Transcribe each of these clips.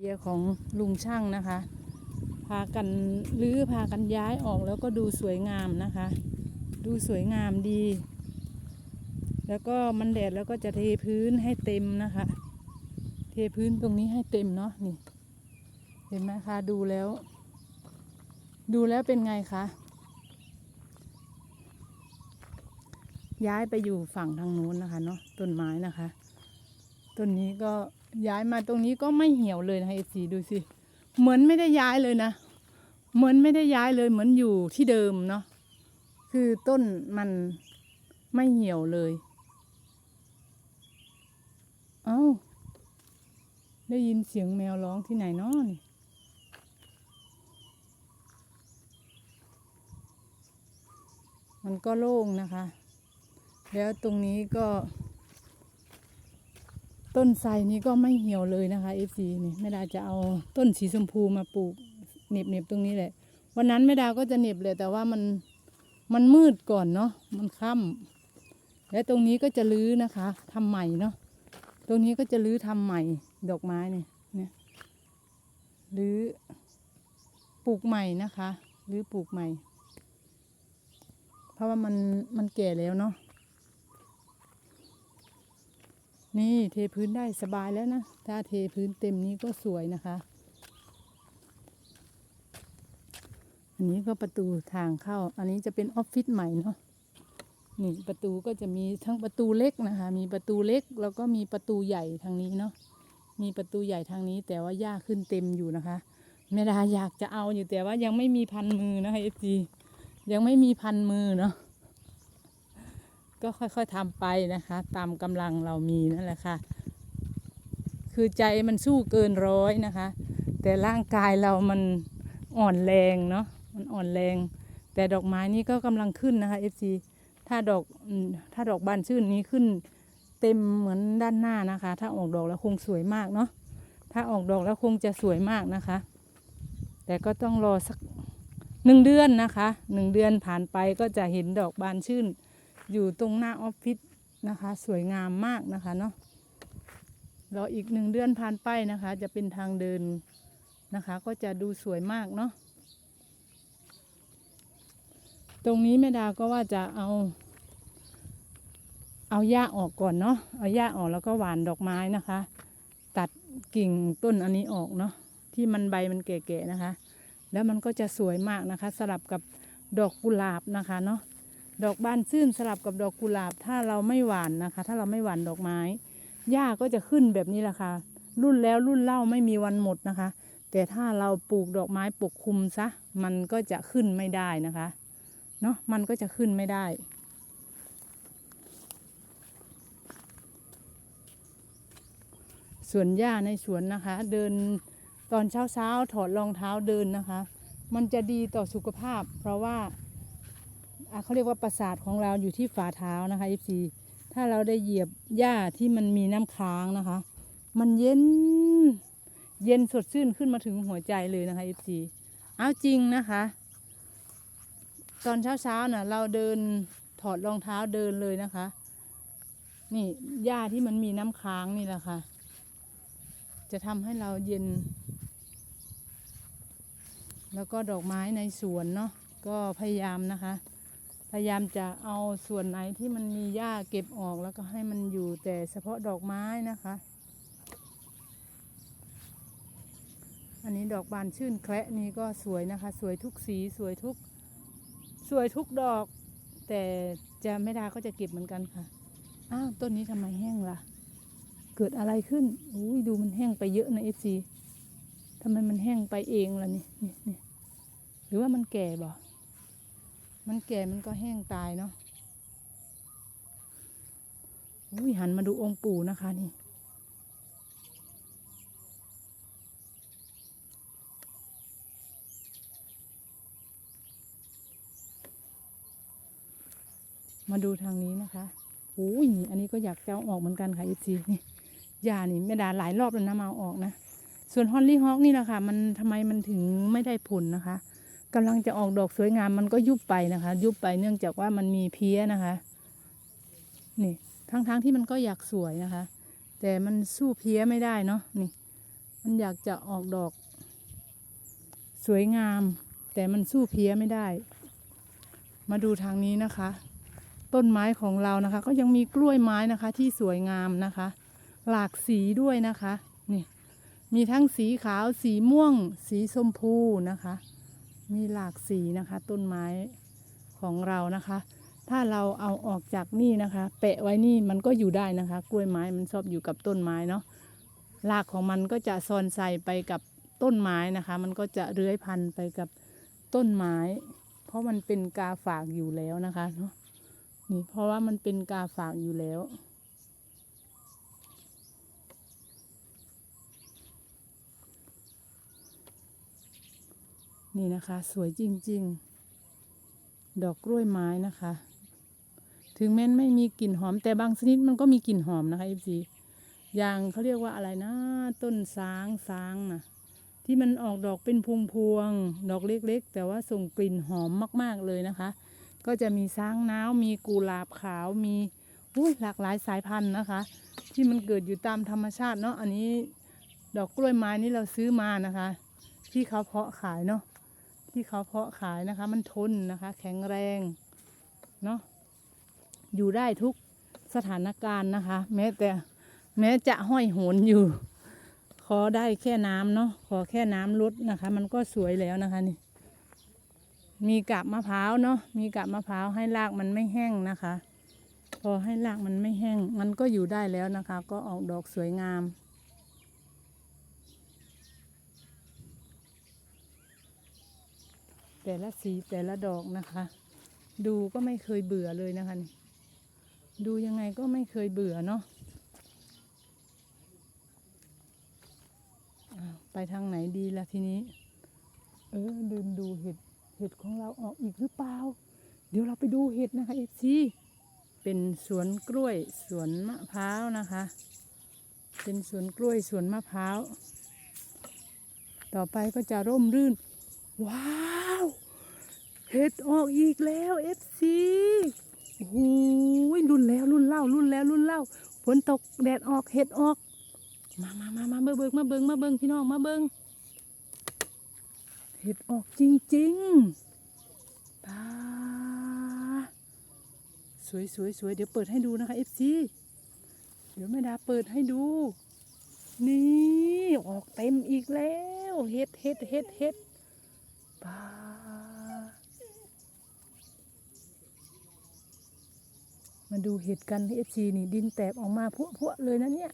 เดียของลุงช่างนะคะ พากันรื้อพากันย้ายออกแล้วก็ดูสวยงามนะคะ ดูสวยงามดี แล้วก็มันแดดแล้วก็จะเทพื้นให้เต็มนะคะ เทพื้นตรงนี้ให้เต็มเนาะนี่ เห็นไหมคะดูแล้ว ดูแล้วเป็นไงคะย้ายไปอยู่ฝั่งทางนู้นนะคะเนาะต้นไม้นะคะ ต้นนี้ก็ ย้ายมาตรงนี้ก็ไม่เหี่ยวเลยนะคะเอซีดูสิเหมือนไม่ได้ย้ายเลยนะ เหมือนไม่ได้ย้ายเลยเหมือนอยู่ที่เดิมเนาะคือต้นมันไม่เหี่ยวเลยเอ้าได้ยินเสียงแมวร้องที่ไหนเนาะนี่มันก็โล่งนะคะ แล้วตรงนี้ก็ ต้นไทรนี้ก็ไม่เหี่ยวเลยนะคะเอฟซีนี่แม่ดาจะเอาต้นสีชมพูมาปลูกเน็บเน็บตรงนี้แหละ วันนั้นแม่ดาก็จะเน็บเลย แต่ว่ามันมันมืดก่อนเนาะมันค่ำและตรงนี้ก็จะรื้อนะคะทำใหม่เนาะตรงนี้ก็จะรื้อทำใหม่ดอกไม้เนี่ยเนี่ยรื้อปลูกใหม่นะคะรื้อปลูกใหม่ เพราะว่ามันมันแก่แล้วเนาะ นี่เทพื้นได้สบายแล้วนะ ถ้าเทพื้นเต็มนี้ก็สวยนะคะ อันนี้ก็ประตูทางเข้า อันนี้จะเป็นออฟฟิศใหม่เนาะ นี่ประตูก็จะมีทั้งประตูเล็กนะคะ มีประตูเล็กแล้วก็มีประตูใหญ่ทางนี้เนาะ มีประตูใหญ่ทางนี้แต่ว่าหญ้าขึ้นเต็มอยู่นะคะแม่ดาอยากจะเอาอยู่แต่ว่ายังไม่มีพันมือนะคะเอจียังไม่มีพันมือเนาะ ก็ค่อยๆทำไปนะคะ ตามกำลังเรามีนั่นแหละค่ะ คือใจมันสู้เกินร้อยนะคะ แต่ร่างกายเรามันอ่อนแรงเนาะมันอ่อนแรง แต่ดอกไม้นี้ก็กำลังขึ้นนะคะ FC ถ้าดอกถ้าดอกบานชื่นนี้ขึ้น เต็มเหมือนด้านหน้านะคะ ถ้าออกดอกแล้วคงสวยมากเนาะถ้าออกดอกแล้วคงจะสวยมากนะคะ แต่ก็ต้องรอสักหนึ่งเดือนนะคะหนึ่งเดือนผ่านไปก็จะเห็นดอกบานชื่น อยู่ตรงหน้าออฟฟิศนะคะ สวยงามมากนะคะเนาะรออีกหนึ่งเดือนผ่านไปนะคะ จะเป็นทางเดินนะคะ ก็จะดูสวยมากเนาะตรงนี้แม่ดาก็ว่าจะเอา เอาหญ้าออกก่อนเนาะเอาหญ้าออกแล้วก็หว่านดอกไม้นะคะ ตัดกิ่งต้นอันนี้ออกเนาะที่มันใบมันแก่ๆนะคะ แล้วมันก็จะสวยมากนะคะ สลับกับดอกกุหลาบนะคะเนาะ ดอกบานซื่นสลับกับดอกกุหลาบ ถ้าเราไม่หวานนะคะ ถ้าเราไม่หวานดอกไม้หญ้าก็จะขึ้นแบบนี้แหละค่ะ รุ่นแล้วรุ่นเล่าไม่มีวันหมดนะคะ แต่ถ้าเราปลูกดอกไม้ปกคลุมซะ มันก็จะขึ้นไม่ได้นะคะ เนาะมันก็จะขึ้นไม่ได้ ส่วนหญ้าในสวนนะคะ เดินตอนเช้าเช้าๆถอดรองเท้าเดินนะคะ มันจะดีต่อสุขภาพ เพราะว่า เขาเรียกว่าประสาทของเราอยู่ที่ฝ่าเท้านะคะ FC ถ้าเราได้เหยียบหญ้าที่มันมีน้ำค้างนะคะ มันเย็น เย็นสดชื่นขึ้นมาถึงหัวใจเลยนะคะ FC เอาจริงนะคะ ตอนเช้าๆน่ะเราเดินถอดรองเท้าเดินเลยนะคะ นี่หญ้าที่มันมีน้ำค้างนี่แหละค่ะ จะทำให้เราเย็น แล้วก็ดอกไม้ในสวนเนาะก็พยายามนะคะ ยายามจะเอาส่วนไหนที่มันมีหญ้าเก็บออกแล้วก็ให้มันอยู่แต่เฉพาะดอกไม้นะคะ อันนี้ดอกบานชื่นแคระนี่ก็สวยนะคะ สวยทุกสีสวยทุกสวยทุกดอก แต่จะไม่ดาก็จะเก็บเหมือนกันค่ะ อ้าวต้นนี้ทำไมแห้งล่ะ เกิดอะไรขึ้นอุ้ยดูมันแห้งไปเยอะนะเอฟซีทำไมมันแห้งไปเองล่ะนี่นี่หรือว่ามันแก่บ่ มันแก่มันก็แห้งตายเนาะอุ้ยหันมาดูองค์ปู่นะคะนี่ มาดูทางนี้นะคะอุ้ยอันนี้ก็อยากจะเอาออกเหมือนกันค่ะอีซีนี่ยานี่แม่ดาหลายรอบแล้วนะมาเอาออกนะ ส่วนฮอลลี่ฮอกนี่แหละค่ะ มันทำไมมันถึงไม่ได้ผลนะคะ กำลังจะออกดอกสวยงามมันก็ยุบไปนะคะ ยุบไปเนื่องจากว่ามันมีเพี้ยนะคะ นี่ทั้งๆทที่มันก็อยากสวยนะคะ แต่มันสู้เพี้ยไม่ได้เนาะนี่ มันอยากจะออกดอก สวยงาม แต่มันสู้เพี้ยไม่ได้ มาดูทางนี้นะคะ ต้นไม้ของเรานะคะ ก็ยังมีกล้วยไม้นะคะ ที่สวยงามนะคะ หลากสีด้วยนะคะ นี่ มีทั้งสีขาวสีม่วง สีชมพูนะคะ มีหลากสีนะคะ ต้นไม้ของเรานะคะ ถ้าเราเอาออกจากนี่นะคะ แปะไว้นี่มันก็อยู่ได้นะคะ กล้วยไม้มันชอบอยู่กับต้นไม้เนาะรากของมันก็จะซอนใส่ไปกับต้นไม้นะคะ มันก็จะเลื้อยพันไปกับต้นไม้ เพราะมันเป็นกาฝากอยู่แล้วนะคะเนาะนี่เพราะว่ามันเป็นกาฝากอยู่แล้ว นี่นะคะ สวยจริง ๆ ดอกกล้วยไม้นะคะ ถึงแม้นไม่มีกลิ่นหอมแต่บางชนิดมันก็มีกลิ่นหอมนะคะเอฟซีอย่างเขาเรียกว่าอะไรนะ ต้นสางสางนะที่มันออกดอกเป็นพวงพวงๆดอกเล็กๆ แต่ว่าส่งกลิ่นหอมมากๆเลยนะคะ ก็จะมีสางน้าวมีกุหลาบขาวมีอุ้ยหลากหลายสายพันธุ์นะคะ ที่มันเกิดอยู่ตามธรรมชาติเนาะอันนี้ดอกกล้วยไม้นี่เราซื้อมานะคะ ที่เขาเพาะขายเนาะ ที่เขาเพาะขายนะคะ มันทนนะคะ แข็งแรงเนาะอยู่ได้ทุกสถานการณ์นะคะ แม้แต่แม้จะห้อยโหนอยู่ ขอได้แค่น้ำเนาะขอแค่น้ำลดนะคะ มันก็สวยแล้วนะคะนี่ มีกาบมะพร้าวเนาะมีกาบมะพร้าวให้รากมันไม่แห้งนะคะ พอให้รากมันไม่แห้ง มันก็อยู่ได้แล้วนะคะ ก็ออกดอกสวยงาม แต่ละสีแต่ละดอกนะคะ ดูก็ไม่เคยเบื่อเลยนะคะนี่ดูยังไงก็ไม่เคยเบื่อเนาะไปทางไหนดีล่ะทีนี้ เออลืมดูเห็ดเห็ดของเราออกอีกหรือเปล่า เดี๋ยวเราไปดูเห็ดนะคะเอฟซีเป็นสวนกล้วยสวนมะพร้าวนะคะ เป็นสวนกล้วยสวนมะพร้าว ต่อไปก็จะร่มรื่น ว้าวเห็ดออกอีกแล้วเอฟซีโอ้โหรุ่นแล้วรุ่นเล่ารุ่นแล้วรุ่นเล่าฝนตกแดดออกเห็ดออก มามามามามาเบิงมาเบิงมาเบิงพี่น้องมาเบิงเห็ดออกจริงๆป้าสวยสวยสวยเดี๋ยวเปิดให้ดูนะคะเอฟซีเดี๋ยวแม่ดาเปิดให้ดู นี่ออกเต็มอีกแล้ว เห็ดเห็ดเห็ดเห็ด ปา มาดูเห็ดกันเอฟซีนี่ดินแตกออกมาพวพวเลยนะเนี่ย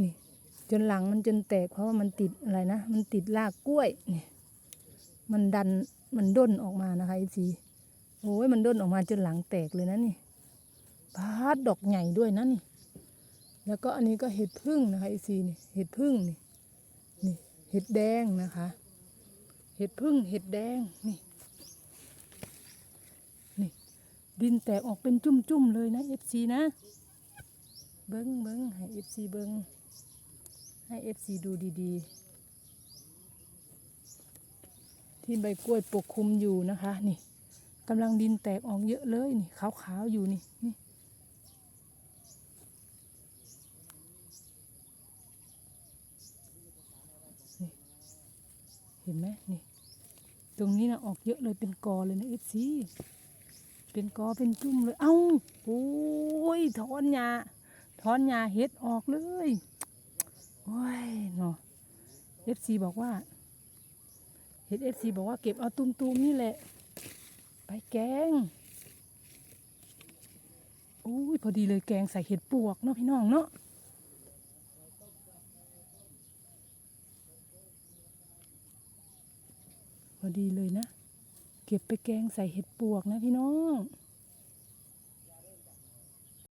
นี่จนหลังมันจนแตกเพราะว่ามันติดอะไรนะ มันติดรากกล้วยนี่มันดันมันด้นออกมานะคะไอซีโอ้ยมันด้นออกมาจนหลังแตกเลยนะนี่ พาดดอกใหญ่ด้วยนะนี่ แล้วก็อันนี้ก็เห็ดพึ่งนะคะไอซีนี่เห็ดพึ่งนี่นี่เห็ดแดงนะคะ เห็ดพึ่งเห็ดแดงนี่นี่ ดินแตกออกเป็นจุ่มๆเลยนะเอฟซีนะ เบิ้งเบิ้งให้เอฟซีเบิ้งให้เอฟซีดูดีๆ ที่ใบกล้วยปกคลุมอยู่นะคะ นี่กำลังดินแตกออกเยอะเลยนี่ขาวๆอยู่นี่นี่นี่ เห็นไหมนี่ ตรงนี้นะออกเยอะเลยเป็นกอเลยนะเอฟซีเป็นกอเป็นจุ่มเลย เอ้าโอ้ยถอนหญ้าถอนหญ้าเห็ดออกเลยโอ้ยเนาะเอฟซีบอกว่าเห็ดเอฟซีบอกว่าเก็บเอาตุ้มๆนี่แหละ ไปแกงโอ้ยพอดีเลยแกงใส่เห็ดปวกเนาะพี่น้องเนาะ พอดีเลยนะ เก็บไปแกงใส่เห็ดปวกนะพี่น้อง